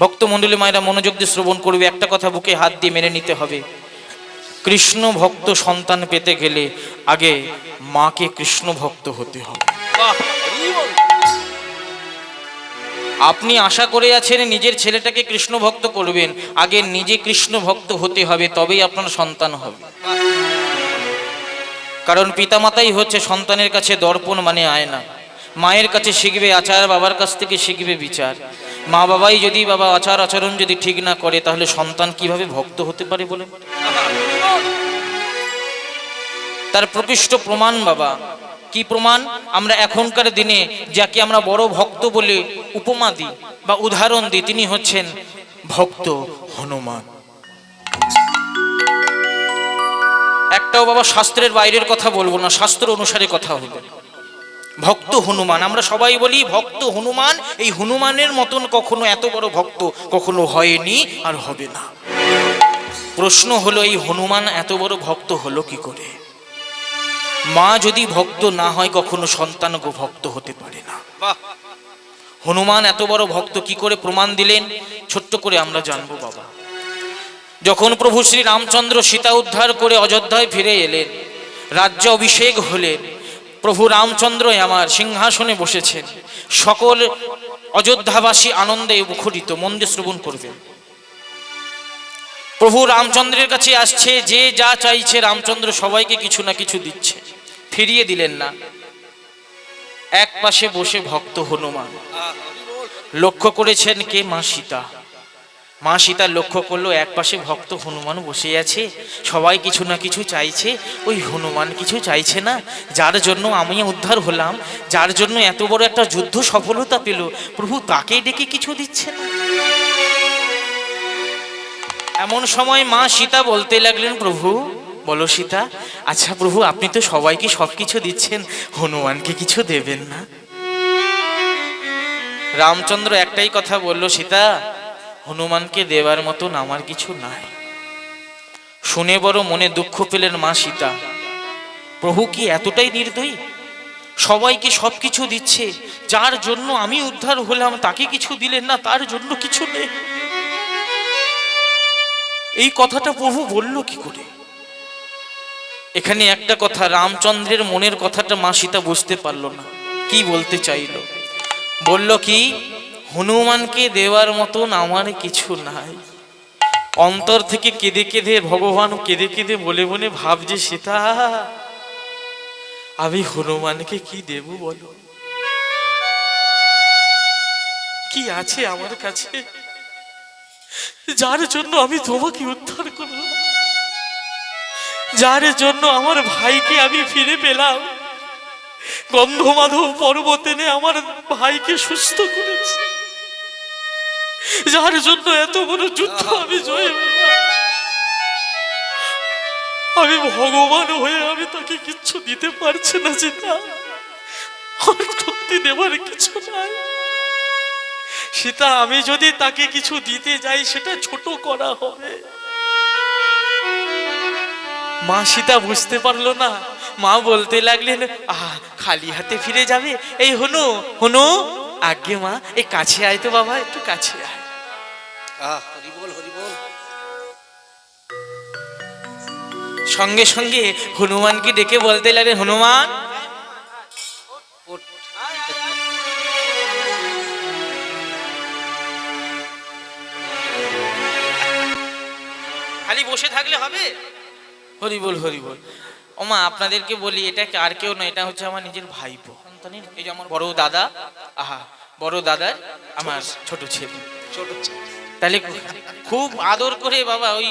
ভক্তমণ্ডলী মায়েরা মনোযোগ দিয়ে শ্রবণ করবে একটা কথা বুকে হাত দিয়ে মেনে নিতে হবে। কৃষ্ণ ভক্ত সন্তান পেতে গেলে আগে মাকে কৃষ্ণ ভক্ত হতে হবে। আপনি আশা করে আছেন নিজের ছেলেটাকে কৃষ্ণ ভক্ত করবেন আগে নিজে কৃষ্ণ ভক্ত হতে হবে তবেই আপনার সন্তান হবে। কারণ পিতামাতাই হচ্ছে সন্তানের কাছে দর্পণ মানে আয়না। মায়ের কাছে শিখবে আচার বাবার কাছ থেকে শিখবে বিচার। মা বাবাই যদি বাবা আচার আচরণ যদি ঠিক না করে, তাহলে সন্তান কীভাবে ভক্ত হতে পারে বলে? তার প্রকৃষ্ট প্রমাণ বাবা। কি প্রমাণ? আমরা এখনকার দিনে যাকে আমরা বড় ভক্ত বলে উপমা দিই বা উদাহরণ দিই, তিনি হচ্ছেন ভক্ত হনুমান। একটাও বাবা শাস্ত্রের বাইরের কথা বলব না, শাস্ত্র অনুসারে কথা হবে। ভক্ত হনুমান। আমরা সবাই বলি ভক্ত হনুমান। এই হনুমানের মতন কখনো এত বড় ভক্ত কখনো হয়নি আর হবে না। প্রশ্ন হলো এই হনুমান এত বড় ভক্ত হলো কি করে? মা যদি ভক্ত না হয় কখনো সন্তান গো ভক্ত হতে পারে না। হনুমান এত বড় ভক্ত কি করে প্রমাণ দিলেন? ছোট্ট করে আমরা জানব বাবা। যখন প্রভু শ্রী রামচন্দ্র সীতা উদ্ধার করে অযোধ্যায় ফিরে এলেন রাজ্য অভিষেক হলেন প্রভু রামচন্দ্র আমার সিংহাসনে বসেছেন। সকল অযোধ্যাবাসী আনন্দে মুখরিত মন্দে শ্রবণ করবেন প্রভু রামচন্দ্রের কাছে আসছে, যে যা চাইছে রামচন্দ্র সবাইকে কিছু না কিছু দিচ্ছে। ফিরিয়ে দিলেন না। এক পাশে বসে ভক্ত হনুমান। লক্ষ্য করেছেন কে মা সীতা? মা সীতা লক্ষ্য করল, এক পাশে ভক্ত হনুমান বসে আছে, সবাই কিছু না কিছু চাইছে। ওই হনুমান কিছু চাইছে না। যার জন্য আমি উদ্ধার হলাম, যার জন্য এত বড় একটা যুদ্ধ সফলতা পেল। প্রভু তাকেই ডেকে কিছু দিচ্ছে না। এমন সময় মা সীতা বলতে লাগলেন, প্রভু, বলো সীতা আচ্ছা প্রভু, আপনি তো সবাইকে সব কিছু দিচ্ছেন, হনুমানকে কিছু দেবেন না? রামচন্দ্র একটাই কথা বলল, সীতা হনুমানকে দেওয়ার মতন আমার কিছু নাই। শুনে বড় মনে দুঃখ পেলেন মা সীতা। প্রভু কি এতটাই নির্দয়ী? সবাইকে সব কিছু দিচ্ছে? যার জন্য আমি উদ্ধার হলাম, তাকে কিছু দিলেন না, তার জন্য কিছু নেই। এই কথাটা প্রভু বলল কি করে? এখানে একটা কথা, রামচন্দ্রের মনের কথাটা মা সীতা বুঝতে পারল না। কি বলতে চাইলো? বলল কি হনুমানকে দেওয়ার মতন আমার কিছু নাই। অন্তর থেকে কেঁদে কেঁদে ভগবান কেঁদে কেঁদে বলে বলে ভাবছে, সীতা, আমি হনুমানকে কি দেব বলো? কি আছে আমার কাছে? যার জন্য আমি তোমাকে উদ্ধার করলাম। যার জন্য আমার ভাইকে আমি ফিরে পেলাম। গন্ধমাধব পর্বতেনে আমার ভাইকে সুস্থ করেছে। যার জন্য এত বড় যুদ্ধ আমি জয় আমি ভগবান হয়ে আমি তাকে কিচ্ছু দিতে পারছি না আমার শক্তি দেবার কিছু নাই। সেটা আমি যদি তাকে কিছু দিতে যাই, সেটা ছোট করা হবে। মা সীতা বুঝতে পারল না মা বলতে লাগলেন আহ খালি হাতে ফিরে যাবে? এই হনু হনু আগে মা এই কাছে আয় তো বাবা একটু কাছে আয়। সঙ্গে সঙ্গে হনুমানকে ডেকে বলতে লাগলেন হনুমান খালি বসে থাকলে হবে? হরি বল হরি বল ওমা আপনাদেরকে বলি এটা আর কেউ নয় এটা হচ্ছে আমার নিজের ভাইপো। সন্তানের এই যে আমার বড় দাদা আহা বড় দাদার আমার ছোট ছেলে। ছোট তাহলে খুব আদর করে বাবা ওই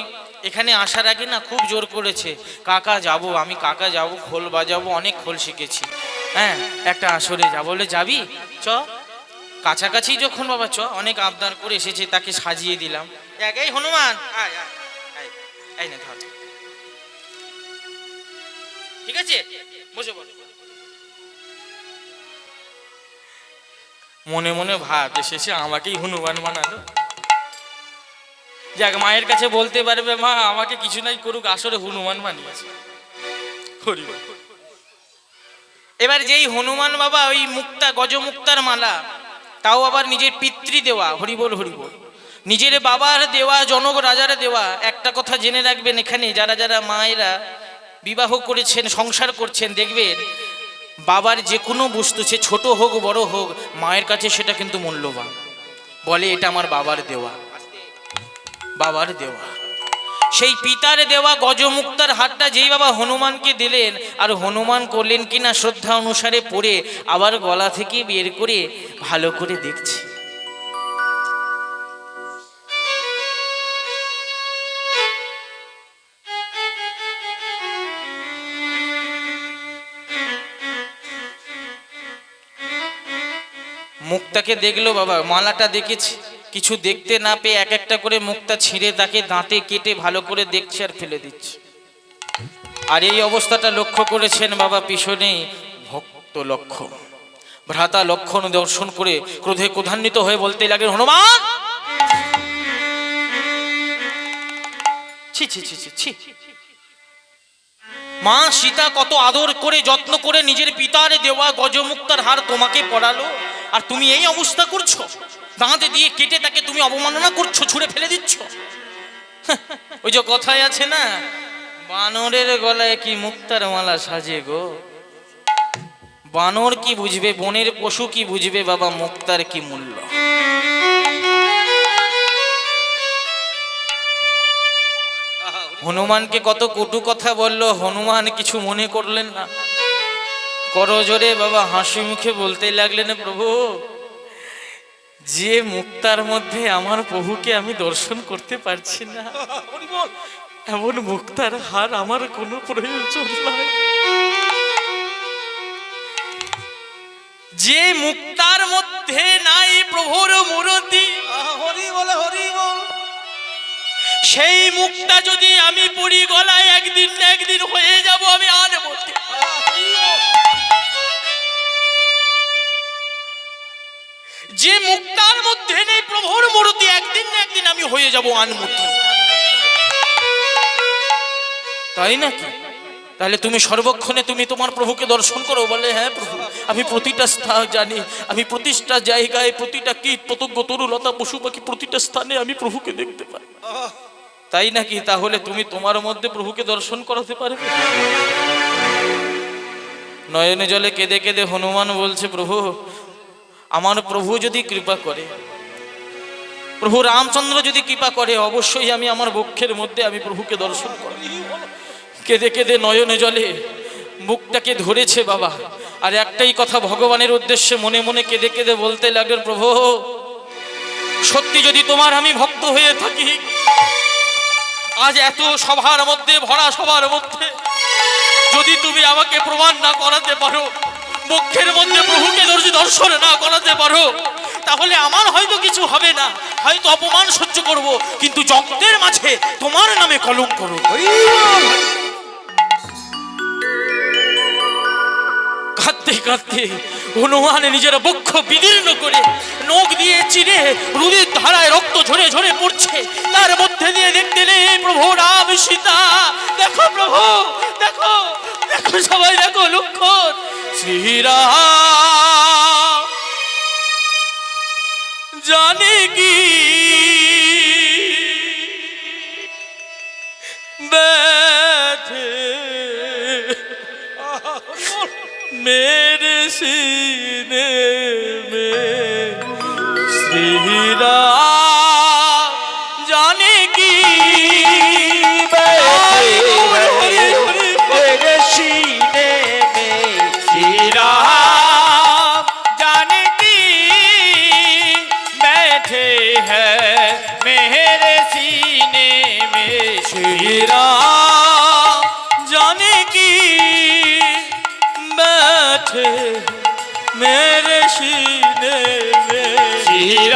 এখানে আসার আগে না খুব জোর করেছে কাকা যাব আমি কাকা যাব খোল বাজাবো অনেক খোল শিখেছি। হ্যাঁ একটা আসরে যাব বলে যাবি? চ। কাছাকাছি যখন বাবা চ অনেক আবদার করে এসেছে তাকে সাজিয়ে দিলাম। এক, এই হনুমান! আয়, এই নে ধর। ঠিক আছে? বসে বল মনে মনে ভাব যে শেষে আমাকেই হনুমান বানালো। যাক, মায়ের কাছে বলতে পারবে মা, আমাকে কিছু নাই করুক, আসরে হনুমান বানিয়েছে। এবার যেই হনুমান বাবা ওই মুক্তা, গজমুক্তার মালা, তাও আবার নিজের পিতৃ দেওয়া হরিবল হরিবল নিজের বাবার দেওয়া, জনক রাজার দেওয়া, একটা কথা জেনে রাখবেন এখানে, যারা যারা মায়েরা বিবাহ করেছেন, সংসার করছেন, দেখবেন বাবার যে কোনো বস্তু, সে ছোট হোক, বড় হোক, মায়ের কাছে সেটা কিন্তু মূল্যবান। বলে, এটা আমার বাবার দেওয়া। বাবার দেওয়া। সেই পিতার দেওয়া গজমুক্তার হাতটা যেই বাবা হনুমানকে দিলেন, আর হনুমান করলেন কিনা, শ্রদ্ধা অনুসারে পড়ে আবার গলা থেকে বের করে ভালো করে দেখছে। মুক্তাকে দেখল বাবা, মালাটা দেখেছি। কিছু দেখতে না পেয়ে এক একটা করে মুক্তা ছিঁড়ে তাকে দাঁতে কেটে ভালো করে দেখছে আর ফেলে দিচ্ছে। আর এই অবস্থাটা লক্ষ্য করেছেন বাবা পিছনে ভক্ত লক্ষ্য ভ্রাতা লক্ষণ দর্শন করে ক্রোধে ক্রোধান্বিত হয়ে বলতে লাগলেন, হনুমান! মা সীতা কত আদর করে, যত্ন করে নিজের পিতার দেওয়া গজমুক্তার হার তোমাকে পড়ালো। আর তুমি এই অবস্থা করছ? দাঁতে দিয়ে কেটে তাকে তুমি অবমাননা করছ, ছুঁড়ে ফেলে দিচ্ছ? ওই যে কথায় আছে না, বানরের গলায় কি মুক্তার মালা সাজে গো? বানর কি বুঝবে, বনের পশু কি বুঝবে, বাবা মুক্তার কি মূল্য? হনুমানকে কত কটু কথা বলল, হনুমান কিছু মনে করলেন না। করজোরে বাবা হাসি মুখে বলতে লাগলেন প্রভু যে মুক্তার মধ্যে আমার প্রভুকে আমি দর্শন করতে পারছি না। এমন মুক্তার হার আমার কোনো প্রয়োজন নাই যে মুক্তার মধ্যে নাই প্রভুর মূরতি আহা, হরি বলে হরি বল সেই মুক্তা যদি আমি পড়ি গলায় একদিন একদিন হয়ে যাব আমি আর আহা, যে মুক্তার মধ্যে নেই প্রভুর মূর্তি, একদিন না একদিন আমি হয়ে যাব আনমতি তাই নাকি? তাহলে তুমি সর্বক্ষণে তুমি তোমার প্রভুকে দর্শন করো, বলে হ্যাঁ প্রভু, আমি প্রতিটা স্থান জানি, আমি প্রতিটা জায়গায় প্রতিটা কীট, পতঙ্গ, তরু, লতা, পশু, পাখি, প্রতিটা স্থানে আমি প্রভুকে দেখতে পাই তাই নাকি? তাহলে তুমি তোমার মধ্যে প্রভুকে দর্শন করাতে পারবে? নয়নে জলে কেঁদে কেঁদে হনুমান বলছে, প্রভু আমার প্রভু যদি কৃপা করে, প্রভু রামচন্দ্র যদি কৃপা করে, অবশ্যই আমি আমার বক্ষের মধ্যে আমি প্রভুকে দর্শন করি কেঁদে কেঁদে নয়নে জলে মুখটাকে ধরেছে বাবা। আর একটাই কথা ভগবানের উদ্দেশ্যে মনে মনে কেঁদে কেঁদে বলতে লাগলেন, প্রভু, সত্যি যদি তোমার আমি ভক্ত হয়ে থাকি, আজ এত সভার মধ্যে, ভরা সভার মধ্যে যদি তুমি আমাকে প্রমাণ না করাতে পারো বক্ষের মধ্যে প্রভুকে দর্শি দর্শন না করাতে পারো, তাহলে আমার হয়তো কিছু হবে না। হয়তো অপমান সহ্য করব, কিন্তু জগতের মাঝে তোমার নামে হরি বল। কাঁদতে কাঁদতে হনুমান নিজের বক্ষ বিদীর্ণ করে নখ দিয়ে চিরে রুদির ধারায় রক্ত ঝরে ঝরে পড়ছে। তার মধ্যে দিয়ে দেখতে নেই প্রভু রাম সীতা। দেখো প্রভু, দেখো দেখো সবাই, দেখো লক্ষণ চাষিরা জানে কি ব্যথে মেরে সিনে মে শ্রীরা श्री राम जाने की बैठे मेरे सीने में श्री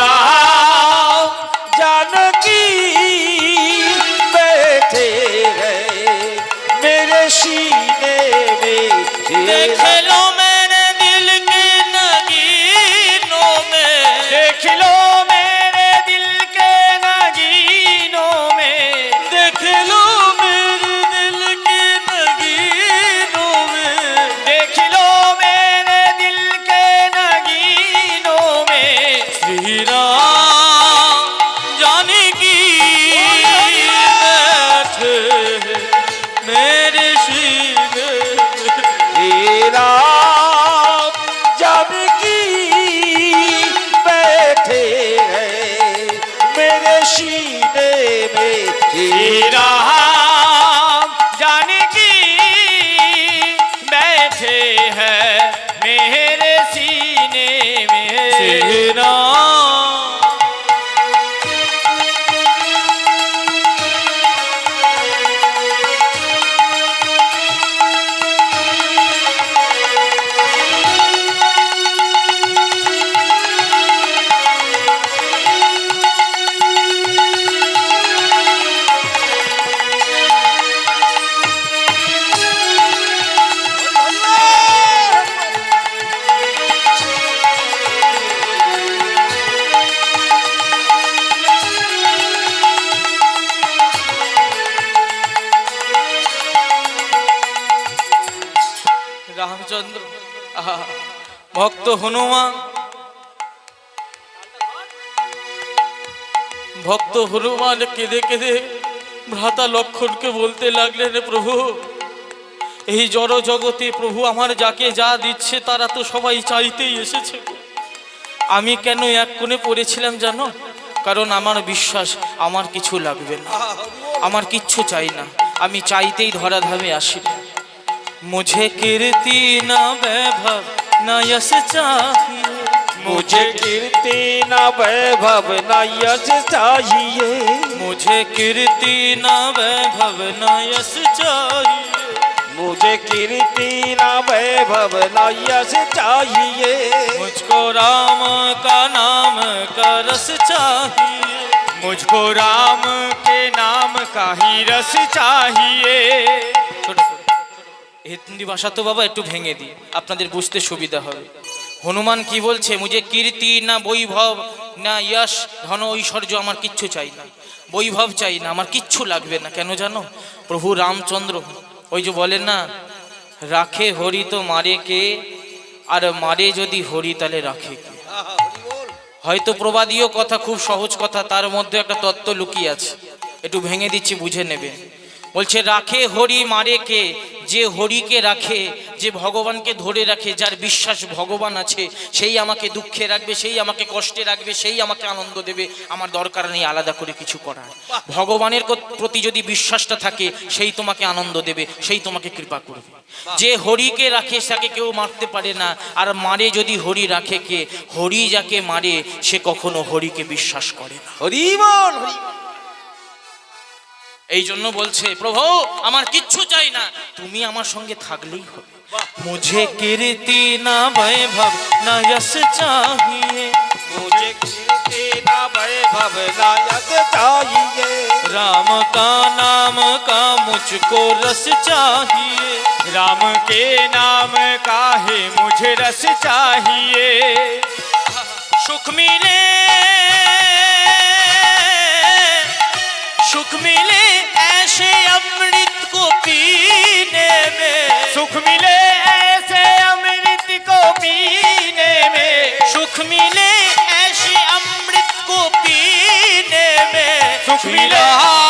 হনুমান। ভক্ত হনুমান কেঁদে কেঁদে ভ্রাতা লক্ষণকে বলতে লাগলেন, প্রভু, এই জড় জগতে প্রভু আমার যাকে যা দিচ্ছে তারা তো সবাই চাইতেই এসেছে। আমি কেন এক কোণে পড়েছিলাম জানো? কারণ আমার বিশ্বাস, আমার কিছু লাগবে না। আমার কিচ্ছু চাই না। আমি চাইতেই ধরাধামে আসি। মুঝে কীর্তি না ব্যবহার ना यश चाहिए। मुझे कीर्ति न वैभव न यश चाहिए। मुझे कीर्ति न वैभव न यश चाहिए। मुझे कीर्ति न वैभव न यश चाहिए। मुझको राम का नाम का रस चाहिए। मुझको राम के नाम का ही रस चाहिए। হিন্দি ভাষা তো বাবা একটু ভেঙে দিই, আপনাদের বুঝতে সুবিধা হবে। হনুমান কি বলছে, মুঝে কীর্তি না বৈভব, না যশ ধন ঐশ্বর্য আমার কিচ্ছু চাই না। বৈভব চাই না, আমার কিচ্ছু লাগবে না, কেন জানো? প্রভু রামচন্দ্র, ওই যে বলেন না, রাখে হরি তো মারে কে, আর মারে যদি হরি, তাহলে রাখে কে? হয়তো প্রবাদীয় কথা, খুব সহজ কথা, তার মধ্যে একটা তত্ত্ব লুকিয়ে আছে। একটু ভেঙে দিচ্ছি, বুঝে নেবে বলছে, রাখে হরি মারে কে যে হরিকে রাখে, যে ভগবানকে ধরে রাখে, যার বিশ্বাস ভগবান আছে, সেই আমাকে দুঃখে রাখবে, সেই আমাকে কষ্টে রাখবে, সেই আমাকে আনন্দ দেবে। আমার দরকার নেই আলাদা করে কিছু করার। ভগবানের প্রতি যদি বিশ্বাসটা থাকে, সেই তোমাকে আনন্দ দেবে, সেই তোমাকে কৃপা করবে। যে হরিকে রাখে, তাকে কেউ মারতে পারে না। আর মারে যদি হরি রাখে কে? হরি যাকে মারে, সে কখনো হরিকে বিশ্বাস করে না। হরি বল হরি। এই জন্য বলছে প্রভু আমার কিচ্ছু চাই না। তুমি আমার সঙ্গে থাকলেই হবে। মুঝে কীর্তি না বৈভব না যশ চাহিয়ে। মুঝে কীর্তি না বৈভব না যশ চাহিয়ে। রাম কা নাম কা মুঝকো রস চাহিয়ে। রাম কে নাম কাহে মুঝে রস চাহিয়ে। সুখ মিলে सुख मिले ऐसे अमृत को पीने में। सुख मिले ऐसे अमृत को पीने में। सुख मिले ऐसे अमृत को पीने में। सुख मिले